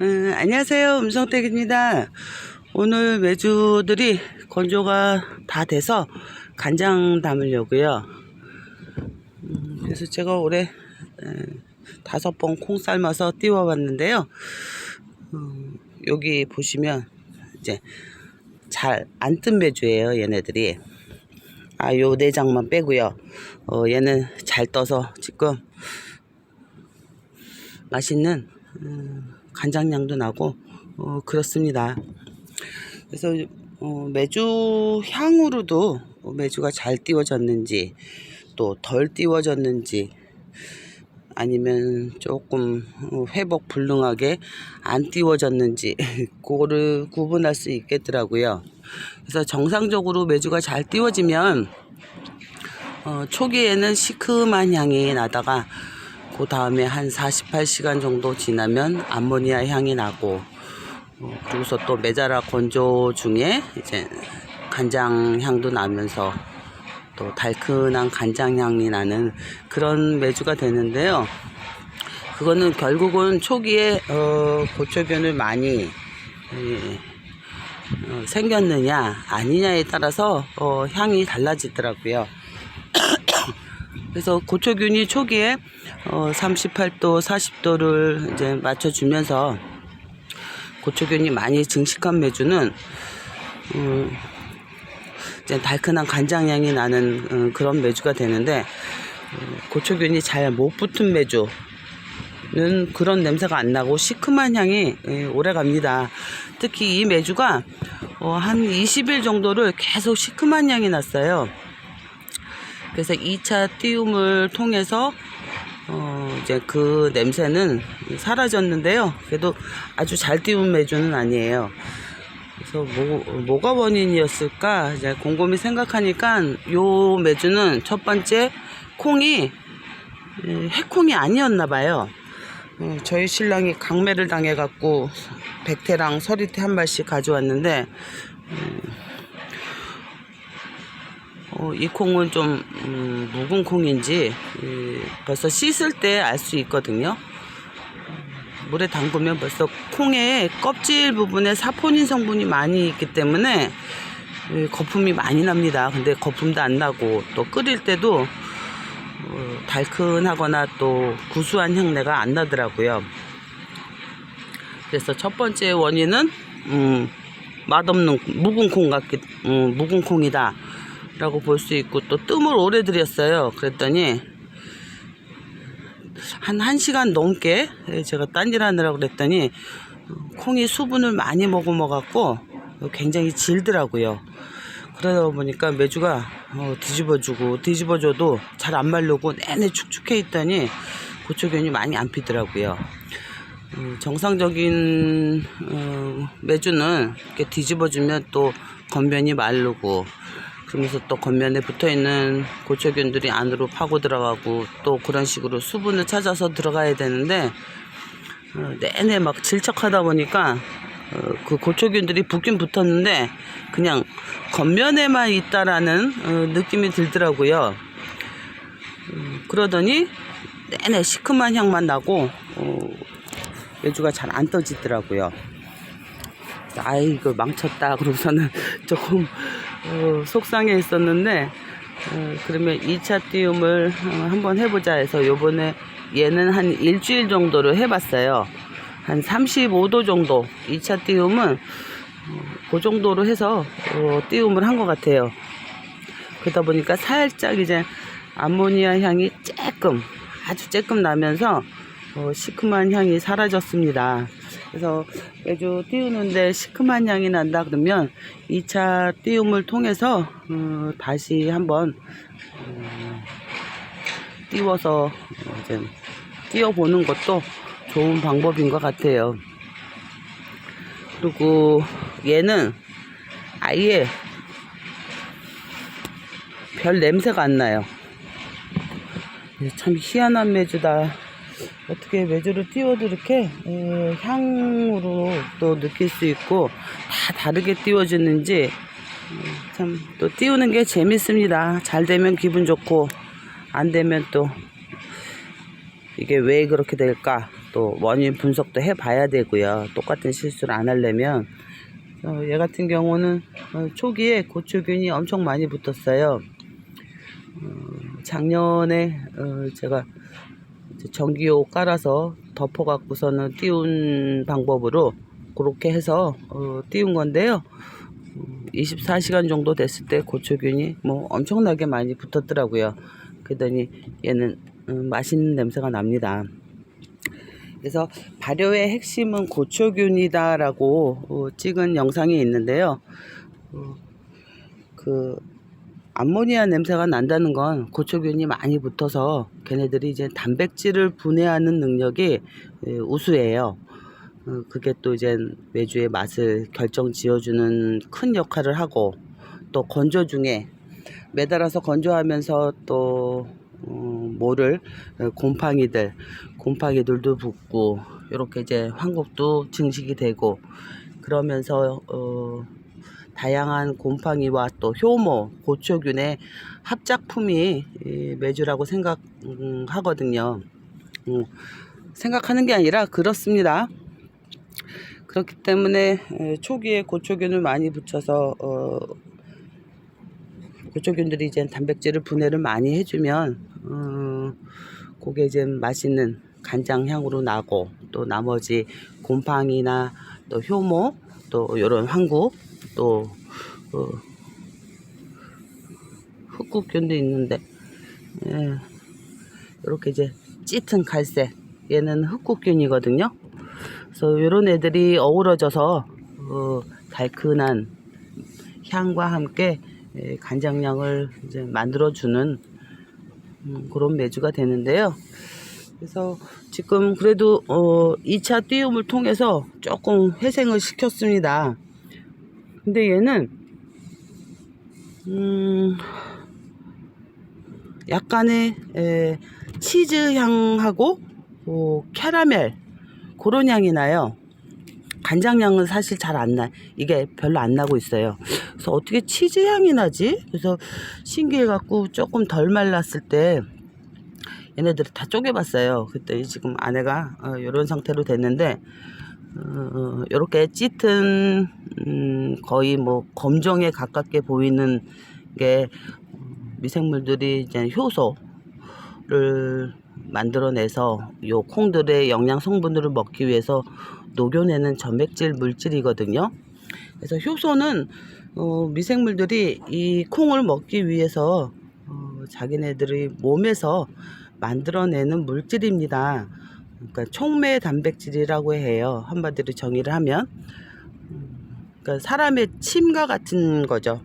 음, 안녕하세요. 음성택입니다. 오늘 메주들이 건조가 다 돼서 간장 담으려고요. 음, 그래서 제가 올해 에, 다섯 번 콩 삶아서 띄워봤는데요. 음, 여기 보시면 이제 잘 안 뜬 메주예요. 얘네들이. 아, 요 내장만 빼고요. 어, 얘는 잘 떠서 지금 맛있는 음, 간장향도 나고 어, 그렇습니다. 그래서 어, 매주 향으로도 매주가 잘 띄워졌는지 또 덜 띄워졌는지 아니면 조금 어, 회복 불능하게 안 띄워졌는지 그거를 구분할 수 있겠더라고요. 그래서 정상적으로 매주가 잘 띄워지면 어, 초기에는 시큼한 향이 나다가 그 다음에 한 48시간 정도 지나면 암모니아 향이 나고 어, 그리고서 또 메자라 건조 중에 이제 간장 향도 나면서 또 달큰한 간장 향이 나는 그런 매주가 되는데요. 그거는 결국은 초기에 어, 고초균을 많이 예, 어, 생겼느냐 아니냐에 따라서 어, 향이 달라지더라고요. 그래서 고초균이 초기에 어, 38도, 40도를 이제 맞춰주면서 고초균이 많이 증식한 매주는 음, 이제 달큰한 간장향이 나는 음, 그런 매주가 되는데 음, 고초균이 잘 못 붙은 매주 는 그런 냄새가 안 나고 시큼한 향이 예, 오래 갑니다. 특히 이 매주가 어, 한 20일 정도를 계속 시큼한 향이 났어요. 그래서 2차 띄움을 통해서 어 이제 그 냄새는 사라졌는데요. 그래도 아주 잘 띄운 매주는 아니에요. 그래서 뭐, 뭐가 원인이었을까 이제 곰곰이 생각하니까 요 매주는 첫 번째 콩이 에, 해콩이 아니었나 봐요. 어, 저희 신랑이 강매를 당해갖고 백태랑 서리태 한 발씩 가져왔는데 어, 이 콩은 좀 음, 묵은 콩인지 이, 벌써 씻을 때 알 수 있거든요. 물에 담그면 벌써 콩의 껍질 부분에 사포닌 성분이 많이 있기 때문에 이, 거품이 많이 납니다. 근데 거품도 안 나고 또 끓일 때도 어, 달큰하거나 또 구수한 향내가 안 나더라고요. 그래서 첫 번째 원인은 음, 맛없는 묵은 콩 같기 음, 묵은 콩이다. 라고 볼 수 있고 또 뜸을 오래 들였어요. 그랬더니 한 1시간 넘게 제가 딴일 하느라고 그랬더니 콩이 수분을 많이 머금어 갖고 굉장히 질더라고요. 그러다 보니까 매주가 어, 뒤집어주고 뒤집어줘도 잘 안 말르고 내내 축축해 있더니 고초균이 많이 안 피더라고요. 어, 정상적인 어, 매주는 이렇게 뒤집어주면 또 겉면이 마르고 그러면서 또 겉면에 붙어 있는 고초균들이 안으로 파고 들어가고 또 그런 식으로 수분을 찾아서 들어가야 되는데 어, 내내 막 질척하다 보니까 어, 그 고초균들이 붙긴 붙었는데 그냥 겉면에만 있다라는 어, 느낌이 들더라고요. 음, 그러더니 내내 시큼한 향만 나고 어, 매주가 잘 안 떠지더라고요. 아이 이거 망쳤다. 그러고서는 조금 어, 속상해 있었는데 어, 그러면 2차 띄움을 어, 한번 해보자 해서 요번에 얘는 한 일주일 정도를 해봤어요. 한 35도 정도 2차 띄움은 어, 그 정도로 해서 어, 띄움을 한 것 같아요. 그러다 보니까 살짝 이제 암모니아 향이 조금 아주 조금 나면서 어, 시큼한 향이 사라졌습니다. 그래서 매주 띄우는데 시큼한 향이 난다 그러면 2차 띄움을 통해서 어, 다시 한번 어, 띄워서 이제 띄워보는 것도 좋은 방법인 것 같아요. 그리고 얘는 아예 별 냄새가 안 나요. 참 희한한 매주다. 어떻게 매주를 띄워도 이렇게 에, 향으로 또 느낄 수 있고 다 다르게 띄워지는지 참또 띄우는 게 재밌습니다. 잘 되면 기분 좋고 안 되면 또 이게 왜 그렇게 될까 또 원인 분석도 해봐야 되고요. 똑같은 실수를 안 하려면 어, 얘 같은 경우는 어, 초기에 고초균이 엄청 많이 붙었어요. 어, 작년에 어, 제가 전기요 깔아서 덮어갖고서는 띄운 방법으로 그렇게 해서 어, 띄운 건데요. 24시간 정도 됐을 때 고초균이 뭐 엄청나게 많이 붙었더라고요. 그러더니 얘는 음, 맛있는 냄새가 납니다. 그래서 발효의 핵심은 고초균이다라고 어, 찍은 영상이 있는데요. 어, 그 암모니아 냄새가 난다는 건 고초균이 많이 붙어서 걔네들이 이제 단백질을 분해하는 능력이 예, 우수해요. 어, 그게 또 이제 메주의 맛을 결정 지어주는 큰 역할을 하고 또 건조 중에 매달아서 건조하면서 또 어, 모를 어, 곰팡이들 곰팡이들도 붙고 이렇게 이제 황국도 증식이 되고 그러면서 어, 다양한 곰팡이와 또 효모, 고초균의 합작품이 이 메주라고 생각하거든요. 음, 생각하는 게 아니라 그렇습니다. 그렇기 때문에 에, 초기에 고초균을 많이 붙여서 어, 고초균들이 이제 단백질을 분해를 많이 해주면 어, 그게 이제 맛있는 간장 향으로 나고 또 나머지 곰팡이나 또 효모 또 이런 황국 또 어, 흑국균도 있는데 예, 이렇게 이제 짙은 갈색 얘는 흑국균이거든요. 그래서 이런 애들이 어우러져서 어, 달큰한 향과 함께 예, 간장량을 이제 만들어주는 음, 그런 메주가 되는데요. 그래서 지금 그래도 어, 2차 띄움을 통해서 조금 회생을 시켰습니다. 근데 얘는 음, 약간의 에, 치즈 향하고 어, 캐러멜 그런 향이 나요. 간장 향은 사실 잘 안 나. 이게 별로 안 나고 있어요. 그래서 어떻게 치즈 향이 나지? 그래서 신기해 갖고 조금 덜 말랐을 때 얘네들을 다 쪼개봤어요. 그때 지금 아내가 어, 이런 상태로 됐는데 어, 이렇게 짙은 음, 거의 뭐 검정에 가깝게 보이는 게 미생물들이 이제 효소를 만들어내서 요 콩들의 영양 성분들을 먹기 위해서 녹여내는 점액질 물질이거든요. 그래서 효소는 어, 미생물들이 이 콩을 먹기 위해서 어, 자기네들의 몸에서 만들어내는 물질입니다. 그러니까 촉매 단백질이라고 해요. 한마디로 정의를 하면. 그러니까 사람의 침과 같은 거죠.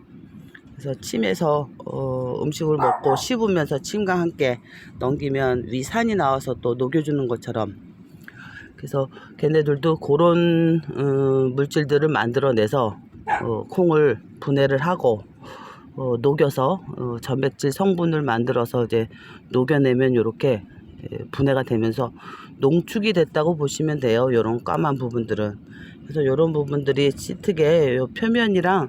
그래서 침에서 어, 음식을 먹고 씹으면서 침과 함께 넘기면 위산이 나와서 또 녹여주는 것처럼 그래서 걔네들도 그런 어, 물질들을 만들어내서 어, 콩을 분해를 하고 어, 녹여서 어, 점액질 성분을 만들어서 이제 녹여내면 이렇게 분해가 되면서 농축이 됐다고 보시면 돼요. 요런 까만 부분들은. 그래서 요런 부분들이 짙게 요 표면이랑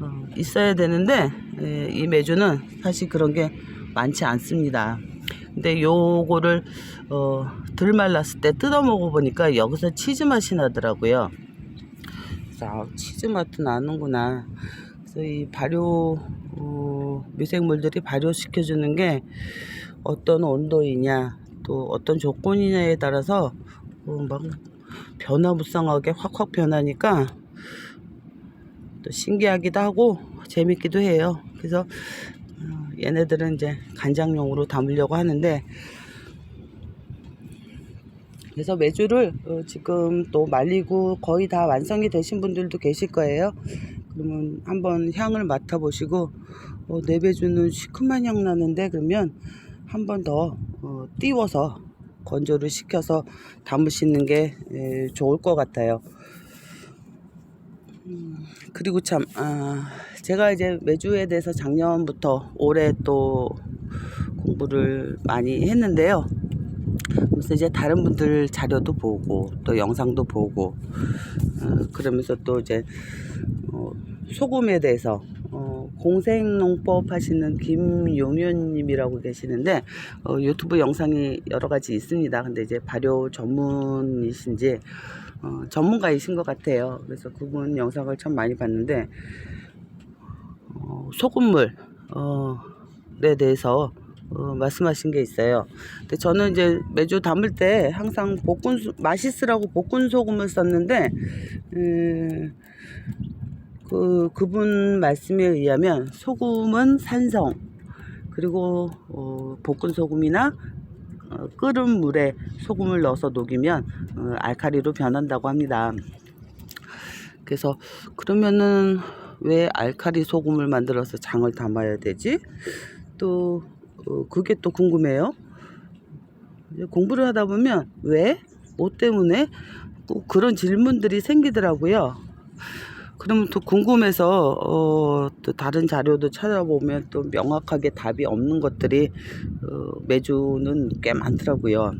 어, 있어야 되는데 에, 이 메주는 사실 그런 게 많지 않습니다. 근데 요거를 어, 덜 말랐을 때 뜯어 먹어 보니까 여기서 치즈 맛이 나더라고요. 아, 치즈 맛도 나는구나. 그래서 이 발효 어, 미생물들이 발효시켜 주는 게 어떤 온도이냐 또 어떤 조건이냐에 따라서 어, 막 변화무쌍하게 확확 변하니까 또 신기하기도 하고 재밌기도 해요. 그래서 어, 얘네들은 이제 간장용으로 담으려고 하는데 그래서 메주를 어, 지금 또 말리고 거의 다 완성이 되신 분들도 계실 거예요. 그러면 한번 향을 맡아보시고 어, 내 배주는 시큼한 향 나는데 그러면 한 번더 어, 띄워서 건조를 시켜서 담으시는 게 에, 좋을 것 같아요. 음, 그리고 참, 아, 제가 이제 매주에 대해서 작년부터 올해 또 공부를 많이 했는데요. 그래서 이제 다른 분들 자료도 보고 또 영상도 보고 어, 그러면서 또 이제 어, 소금에 대해서 어, 공생농법 하시는 김용현님이라고 계시는데 어, 유튜브 영상이 여러 가지 있습니다. 근데 이제 발효 전문이신지 어, 전문가이신 것 같아요. 그래서 그분 영상을 참 많이 봤는데 어, 소금물 어,에 대해서 어, 말씀하신 게 있어요. 근데 저는 이제 매주 담을 때 항상 볶은 소- 맛있으라고 볶은 소금을 썼는데 음, 그 그분 말씀에 의하면 소금은 산성 그리고 어, 볶은 소금이나 어, 끓은 물에 소금을 넣어서 녹이면 어, 알칼리로 변한다고 합니다. 그래서 그러면은 왜 알칼리 소금을 만들어서 장을 담아야 되지? 또 어, 그게 또 궁금해요. 공부를 하다 보면 왜? 뭐 때문에? 꼭 그런 질문들이 생기더라고요. 그러면 또 궁금해서 어, 또 다른 자료도 찾아보면 또 명확하게 답이 없는 것들이 어, 매주는 꽤 많더라고요.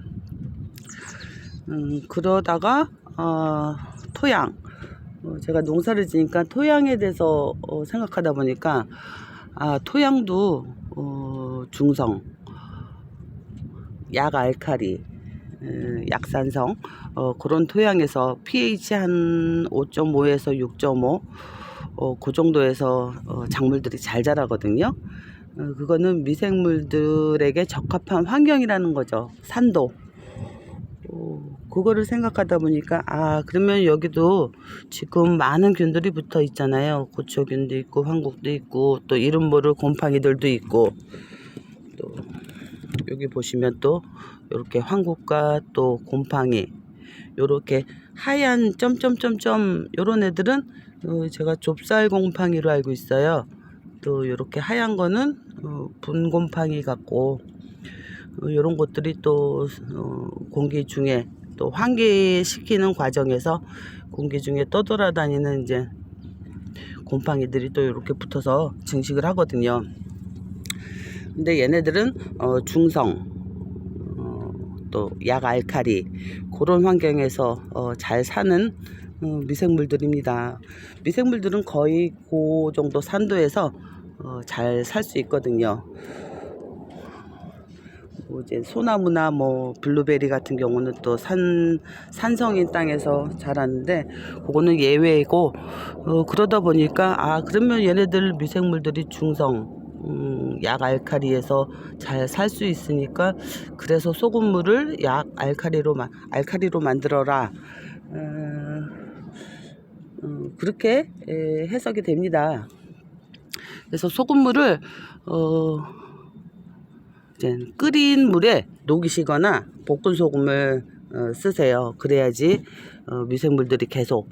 음, 그러다가 어, 토양 어, 제가 농사를 지니까 토양에 대해서 어, 생각하다 보니까 아 토양도 어, 중성 약 알칼리 에, 약산성 어, 그런 토양에서 pH 한 5.5에서 6.5 어, 그 정도에서 어, 작물들이 잘 자라거든요. 어, 그거는 미생물들에게 적합한 환경이라는 거죠. 산도. 어, 그거를 생각하다 보니까 아 그러면 여기도 지금 많은 균들이 붙어 있잖아요. 고초균도 있고 황국도 있고 또 이름 모를 곰팡이들도 있고 또 여기 보시면 또 이렇게 황국과 또 곰팡이 요렇게 하얀 점점점점 요런 애들은 어, 제가 좁쌀 곰팡이로 알고 있어요. 또 요렇게 하얀 거는 어, 분곰팡이 같고 어, 이런 것들이 또 어, 공기 중에 또 환기시키는 과정에서 공기 중에 떠돌아다니는 이제 곰팡이들이 또 이렇게 붙어서 증식을 하거든요. 근데 얘네들은 어, 중성 어, 또 약 알칼리 그런 환경에서 어, 잘 사는 어, 미생물들입니다. 미생물들은 거의 그 정도 산도에서 어, 잘 살 수 있거든요. 뭐 이제 소나무나 뭐 블루베리 같은 경우는 또 산 산성인 땅에서 자라는데 그거는 예외이고 어, 그러다 보니까 아 그러면 얘네들 미생물들이 중성 음, 약 알칼리에서 잘 살 수 있으니까 그래서 소금물을 약 알칼리로 만 알칼리로 만들어라 어, 어, 그렇게 에, 해석이 됩니다. 그래서 소금물을 어, 이제 끓인 물에 녹이시거나 볶은 소금을 어, 쓰세요. 그래야지 어, 미생물들이 계속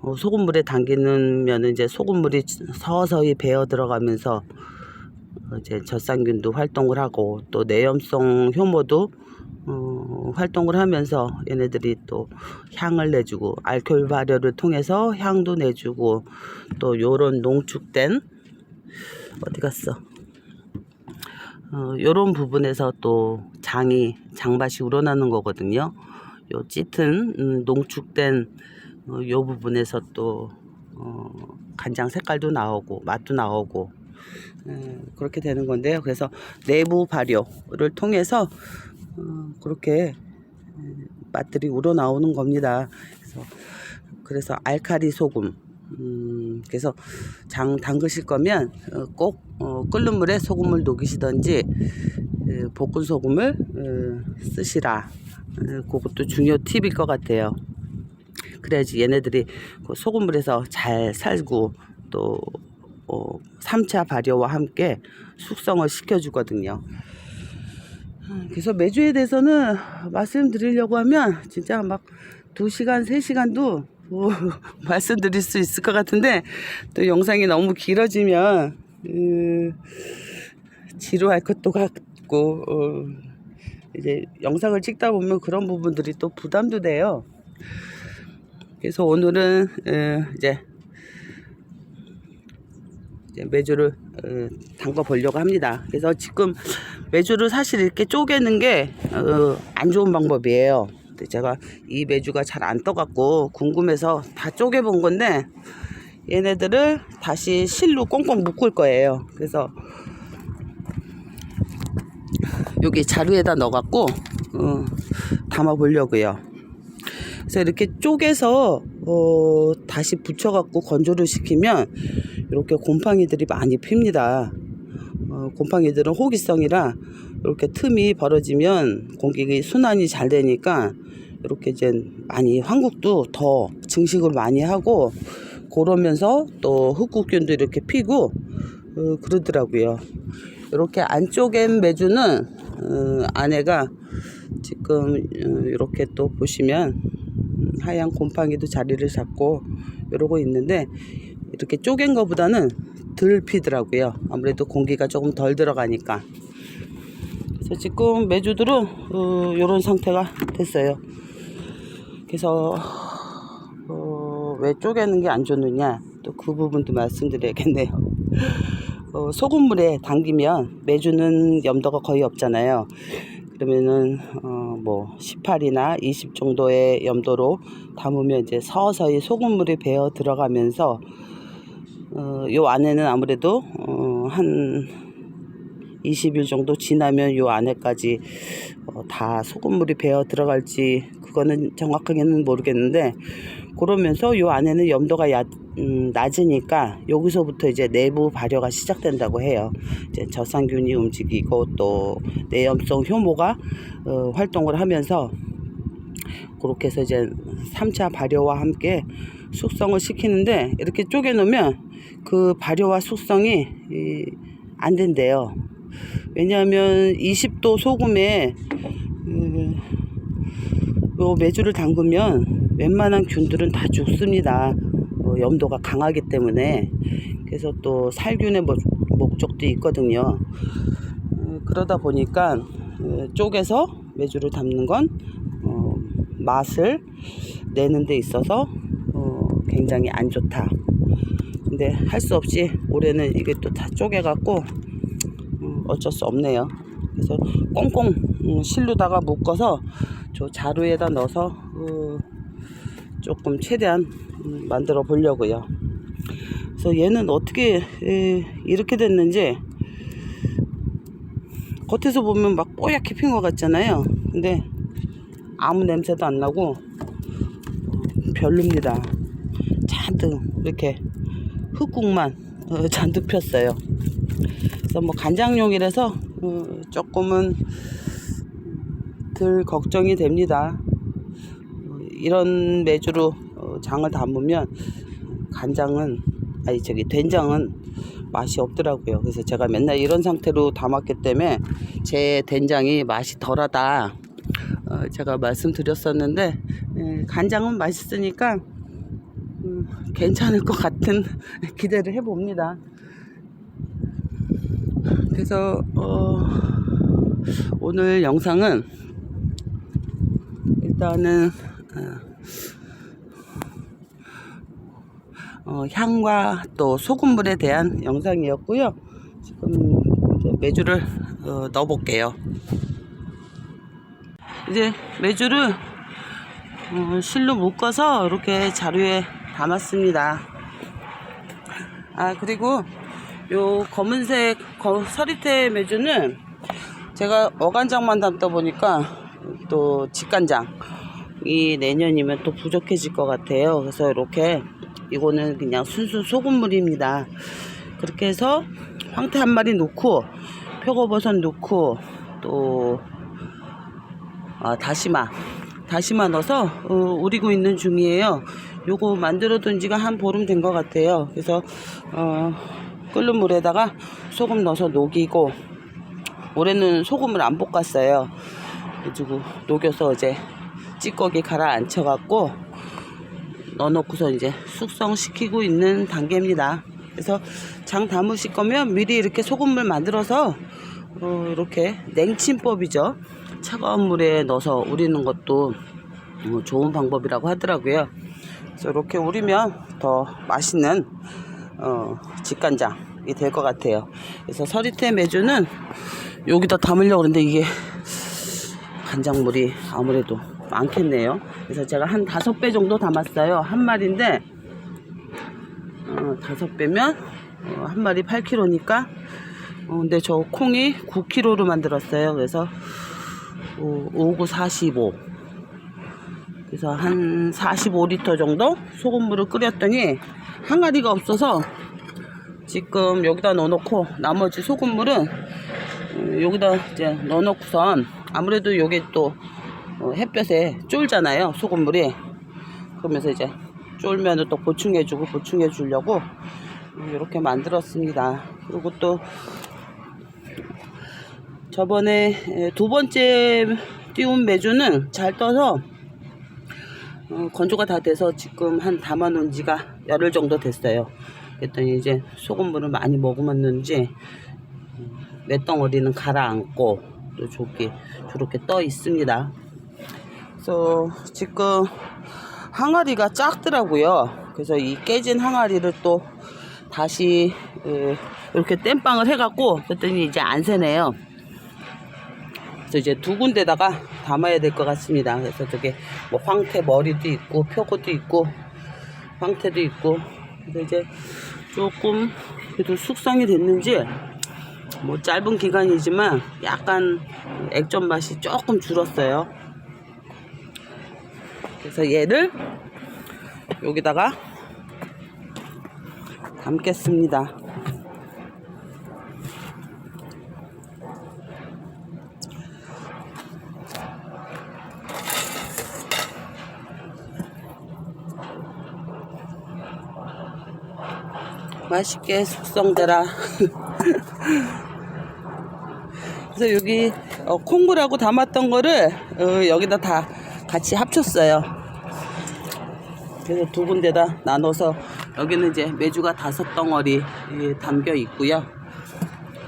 어, 소금물에 담기면 이제 소금물이 서서히 배어 들어가면서 어, 이제 젖산균도 활동을 하고 또 내염성 효모도 어, 활동을 하면서 얘네들이 또 향을 내주고 알코올 발효를 통해서 향도 내주고 또 요런 농축된 어디 갔어? 어, 요런 부분에서 또 장이 장맛이 우러나는 거거든요. 요 짙은 음, 농축된 어, 요 부분에서 또 어, 간장 색깔도 나오고 맛도 나오고 에, 그렇게 되는 건데요. 그래서 내부 발효를 통해서 어, 그렇게 에, 맛들이 우러나오는 겁니다. 그래서, 그래서 알칼리 소금 음, 그래서 장 담그실 거면 어, 꼭 어, 끓는 물에 소금을 녹이시던지 에, 볶은 소금을 에, 쓰시라. 에, 그것도 중요 팁일 것 같아요. 그래야지 얘네들이 그 소금물에서 잘 살고 또 어, 3차 발효와 함께 숙성을 시켜주거든요. 음, 그래서 매주에 대해서는 말씀드리려고 하면 진짜 막 2시간, 3시간도 뭐 말씀드릴 수 있을 것 같은데 또 영상이 너무 길어지면 음, 지루할 것도 같고 어, 이제 영상을 찍다 보면 그런 부분들이 또 부담도 돼요. 그래서 오늘은 어, 이제 매주를 어, 담가 보려고 합니다. 그래서 지금 매주를 사실 이렇게 쪼개는 게안 좋은 방법이에요. 제가 이 매주가 잘 안 떠갖고 궁금해서 다 쪼개 본 건데 얘네들을 다시 실로 꽁꽁 묶을 거예요. 그래서 여기 자루에다 넣어갖고 어, 담아 보려고요. 그래서 이렇게 쪼개서 어, 다시 붙여갖고 건조를 시키면 이렇게 곰팡이들이 많이 핍니다. 어, 곰팡이들은 호기성이라 이렇게 틈이 벌어지면 공기 순환이 잘 되니까 이렇게 이제 많이 황국도 더 증식을 많이 하고 그러면서 또 흑국균도 이렇게 피고 어, 그러더라고요. 이렇게 안쪽엔 매주는 어, 안에가 지금 어, 이렇게 또 보시면 음, 하얀 곰팡이도 자리를 잡고 이러고 있는데 이렇게 쪼갠 거보다는 덜 피더라고요. 아무래도 공기가 조금 덜 들어가니까. 그래서 지금 매주들은 어, 이런 상태가 됐어요. 그래서 어, 왜 쪼개는 게 안 좋느냐 또 그 부분도 말씀드려야겠네요. 어, 소금물에 담기면 매주는 염도가 거의 없잖아요. 그러면은 어, 뭐 18이나 20 정도의 염도로 담으면 이제 서서히 소금물이 배어 들어가면서 어, 요 안에는 아무래도 어, 한 20일 정도 지나면 요 안에까지 어, 다 소금물이 배어 들어갈지 그거는 정확하게는 모르겠는데 그러면서 요 안에는 염도가 야, 음, 낮으니까 여기서부터 이제 내부 발효가 시작된다고 해요. 이제 저산균이 움직이고 또 내염성 효모가 어, 활동을 하면서 그렇게 해서 이제 3차 발효와 함께 숙성을 시키는데 이렇게 쪼개 놓으면 그 발효와 숙성이 이, 안 된대요. 왜냐하면 20도 소금에 음, 요 매주를 담그면 웬만한 균들은 다 죽습니다. 어, 염도가 강하기 때문에 그래서 또 살균의 목- 목적도 있거든요. 어, 그러다 보니까 어, 쪼개서 매주를 담는 건 어, 맛을 내는 데 있어서 어, 굉장히 안 좋다. 근데 할 수 없이 올해는 이게 또 다 쪼개갖고 음, 어쩔 수 없네요. 그래서 꽁꽁 음, 실루다가 묶어서 저 자루에다 넣어서 어, 조금 최대한 음, 만들어 보려고요. 그래서 얘는 어떻게 에, 이렇게 됐는지 겉에서 보면 막 뽀얗게 핀 것 같잖아요. 근데 아무 냄새도 안 나고 별로입니다. 잔뜩 이렇게 흙국만 어, 잔뜩 폈어요. 그래서 뭐 간장용이라서 어, 조금은 덜 걱정이 됩니다. 어, 이런 매주로 어, 장을 담으면 간장은 아니 저기 된장은 맛이 없더라고요. 그래서 제가 맨날 이런 상태로 담았기 때문에 제 된장이 맛이 덜하다. 어, 제가 말씀드렸었는데 에, 간장은 맛있으니까 음, 괜찮을 것 같은 기대를 해봅니다. 그래서 어, 오늘 영상은 일단은 어, 어, 향과 또 소금물에 대한 영상이었고요. 지금 매주를 어, 넣어볼게요. 이제 매주를 어, 실로 묶어서 이렇게 자루에 담았습니다. 아 그리고 요 검은색 거- 서리태 매주는 제가 어간장만 담다 보니까 또 직간장 이 내년이면 또 부족해질 것 같아요. 그래서 이렇게 이거는 그냥 순수 소금물입니다. 그렇게 해서 황태 한 마리 넣고 표고버섯 넣고 또 아, 다시마 다시마 넣어서 어, 우리고 있는 중이에요. 요거 만들어 둔 지가 한 보름 된 것 같아요. 그래서 어, 끓는 물에다가 소금 넣어서 녹이고 올해는 소금을 안 볶았어요. 그래가지고 녹여서 이제 찌꺼기 가라앉혀 갖고 넣어놓고서 이제 숙성시키고 있는 단계입니다. 그래서 장 담으실 거면 미리 이렇게 소금물 만들어서 어, 이렇게 냉침법이죠. 차가운 물에 넣어서 우리는 것도 어, 좋은 방법이라고 하더라고요. 이렇게 우리면 더 맛있는 어, 직간장이 될 것 같아요. 그래서 서리태 매주는 여기다 담으려고 그러는데 이게 간장물이 아무래도 많겠네요. 그래서 제가 한 다섯 배 정도 담았어요. 한 마리인데 어, 다섯 배면 어, 한 마리 8kg니까 어, 근데 저 콩이 9kg로 만들었어요. 그래서 어, 59 45 그래서 한 45리터 정도 소금물을 끓였더니 항아리가 없어서 지금 여기다 넣어놓고 나머지 소금물은 어, 여기다 이제 넣어놓고선 아무래도 요게 또 어, 햇볕에 쫄잖아요 소금물이. 그러면서 이제 쫄면 또 보충해주고 보충해 주려고 이렇게 만들었습니다. 그리고 또 저번에 에, 두 번째 띄운 메주는 잘 떠서 어, 건조가 다 돼서 지금 한 담아놓은 지가 열흘 정도 됐어요. 그랬더니 이제 소금물을 많이 머금었는지 음, 맷덩어리는 가라앉고 또 저기 저렇게 떠 있습니다. 그래서 지금 항아리가 작더라고요. 그래서 이 깨진 항아리를 또 다시 에, 이렇게 땜빵을 해갖고 그랬더니 이제 안 새네요. 그래서 이제 두 군데다가 담아야 될 것 같습니다. 그래서 저게 뭐 황태 머리도 있고 표고도 있고 황태도 있고 그래서 이제 조금 그래도 숙성이 됐는지 뭐 짧은 기간이지만 약간 액젓 맛이 조금 줄었어요. 그래서 얘를 여기다가 담겠습니다. 맛있게 숙성되라. 그래서 여기 어, 콩물하고 담았던 거를 어, 여기다 다 같이 합쳤어요. 그래서 두 군데다 나눠서 여기는 이제 메주가 다섯 덩어리 예, 담겨 있고요.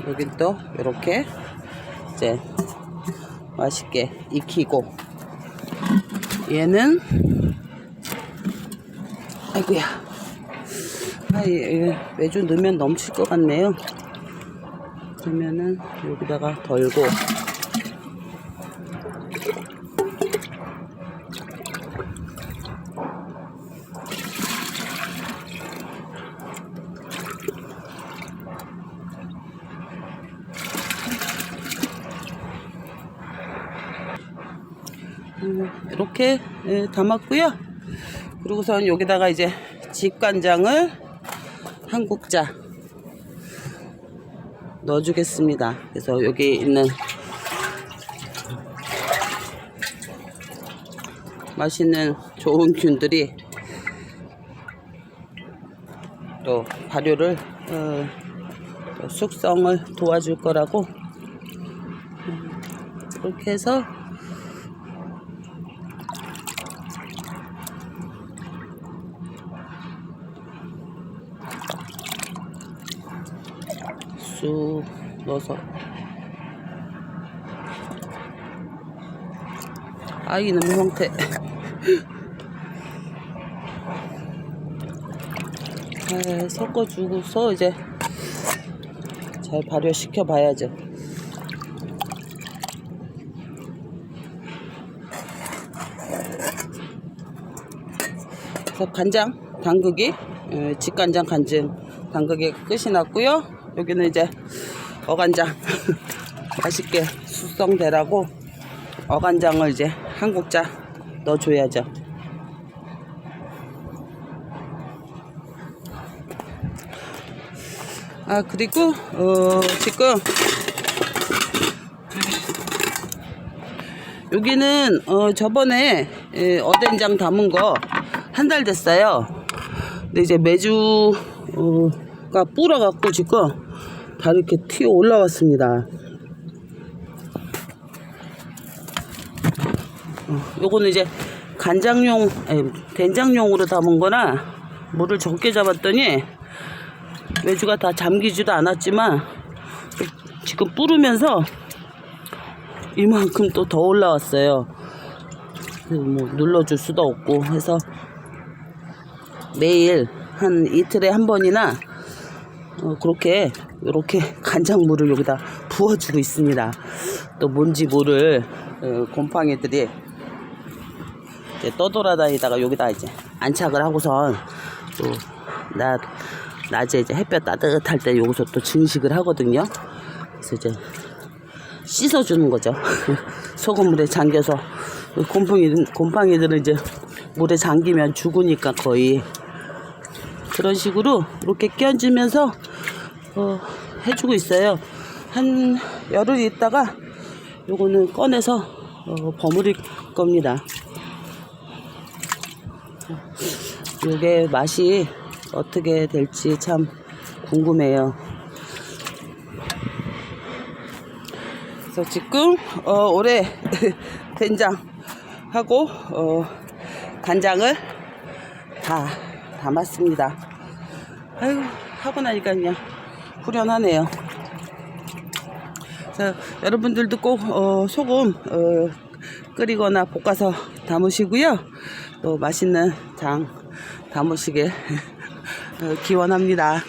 여긴 또 이렇게 이제 맛있게 익히고 얘는 아, 예, 예, 매주 넣으면 넘칠 것 같네요. 그러면은 여기다가 덜고 음, 이렇게 예, 담았고요. 그리고선 여기다가 이제 집간장을 한 국자 넣어주겠습니다. 그래서 여기 있는 맛있는 좋은 균들이 또 발효를 어, 또 숙성을 도와줄 거라고 음, 이렇게 해서 쑥 넣어서. 아 이놈의 형태. 잘 섞어주고서 이제 잘 발효시켜 봐야죠. 그래서 간장 담그기 에, 직간장 간장 담그기 끝이 났고요 여기는 이제 어간장 맛있게 숙성되라고 어간장을 이제 한 국자 넣어줘야죠 아 그리고 어 지금 여기는 어 저번에 에, 어된장 담은 거 한 달 됐어요. 근데 이제 매주가 불어갖고 지금 다 이렇게 튀어 올라왔습니다. 어, 요거는 이제 간장용, 아니, 된장용으로 담은 거나 물을 적게 잡았더니 매주가 다 잠기지도 않았지만 지금 뿌르면서 이만큼 또 더 올라왔어요. 뭐 눌러줄 수도 없고 해서 매일 한 이틀에 한 번이나 어, 그렇게 이렇게 간장물을 여기다 부어주고 있습니다. 또 뭔지 모를 어, 곰팡이들이 떠돌아다니다가 여기다 이제 안착을 하고선 또 낮, 낮에 이제 햇볕 따뜻할 때 여기서 또 증식을 하거든요. 그래서 이제 씻어주는 거죠. 소금물에 잠겨서 곰팡이 곰팡이들은 이제 물에 잠기면 죽으니까 거의 그런 식으로 이렇게 끼얹으면서 어, 해주고 있어요. 한 열흘 있다가 요거는 꺼내서 어, 버무릴 겁니다. 요게 맛이 어떻게 될지 참 궁금해요. 그래서 지금 어, 올해 된장하고 어, 간장을 다 담았습니다. 아이고 하고 나니까 그냥 후련하네요. 그래서 여러분들도 꼭 어, 소금 어, 끓이거나 볶아서 담으시고요. 또 맛있는 장 담으시길 어, 기원합니다.